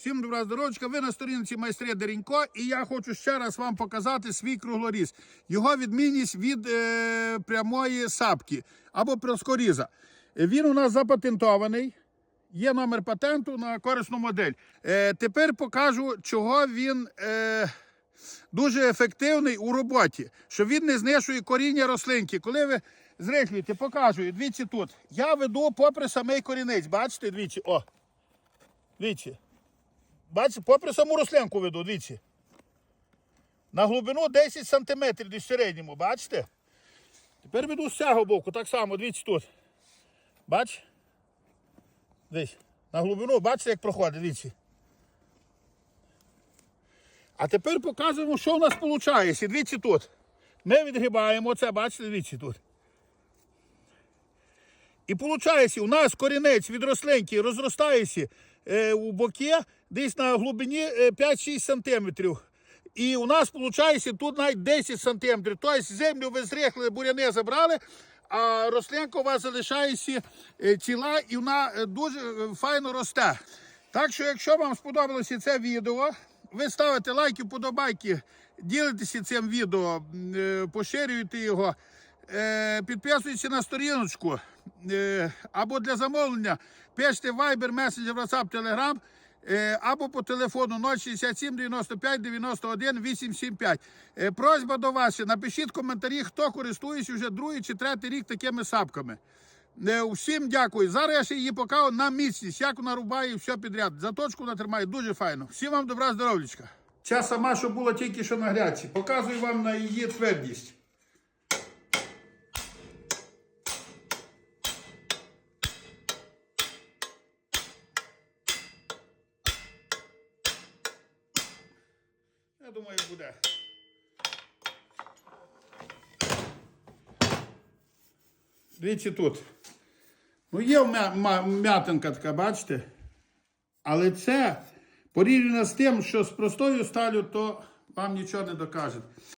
Всім добра здоров'ячка, ви на сторінці майстри Деренько, і я хочу ще раз вам показати свій круглоріз. Його відмінність від е, прямої сапки або плоскоріза. Він у нас запатентований. Є номер патенту на корисну модель. Е, тепер покажу, чого він е, дуже ефективний у роботі, що він не знищує коріння рослинки. Коли ви зрихлюєте, покажу, дивіться тут. Я веду попри самий корінець. Бачите, дивіться, о. Дивіться. Бачите, попри саму рослинку веду, дивіться. На глибину 10 см десь середньому, бачите? Тепер веду з цього боку, так само, дивіться тут. Бач? Дивіться. На глибину, бачите, як проходить, дивіться. А тепер показуємо, що у нас виходить. Дивіться тут. Ми відгрібаємо це, бачите, дивіться тут. І виходить, у нас корінець від рослинки розростається е, у боки десь на глибині е, 5-6 см. І у нас виходить тут навіть 10 см. Тобто землю ви зрихли, буряни забрали, а рослинка у вас залишається е, ціла і вона е, дуже е, файно росте. Так що, якщо вам сподобалося це відео, ви ставите лайки, вподобайки, ділитеся цим відео, е, поширюєте його. Е, Підписуйтесь на сторіночку е, або для замовлення пишете Viber, Messenger, WhatsApp, Telegram е, або по телефону 067 95 91 875. Е, Просьба до вас, напишіть коментарі, хто користується вже другий чи третій рік такими сапками. Е, Всім дякую. Зараз я ще її покажу на міцність, як вона рубає все підряд. Заточку вона тримає дуже файно. Всім вам добра здоров'ячка. Ця сама, що була тільки що на грядці. Показую вам на її твердість. Я думаю, буде. Дивіться тут. Ну, є м'ятинка така, бачите? Але це порівняно з тим, що з простою сталю, то вам нічого не докаже.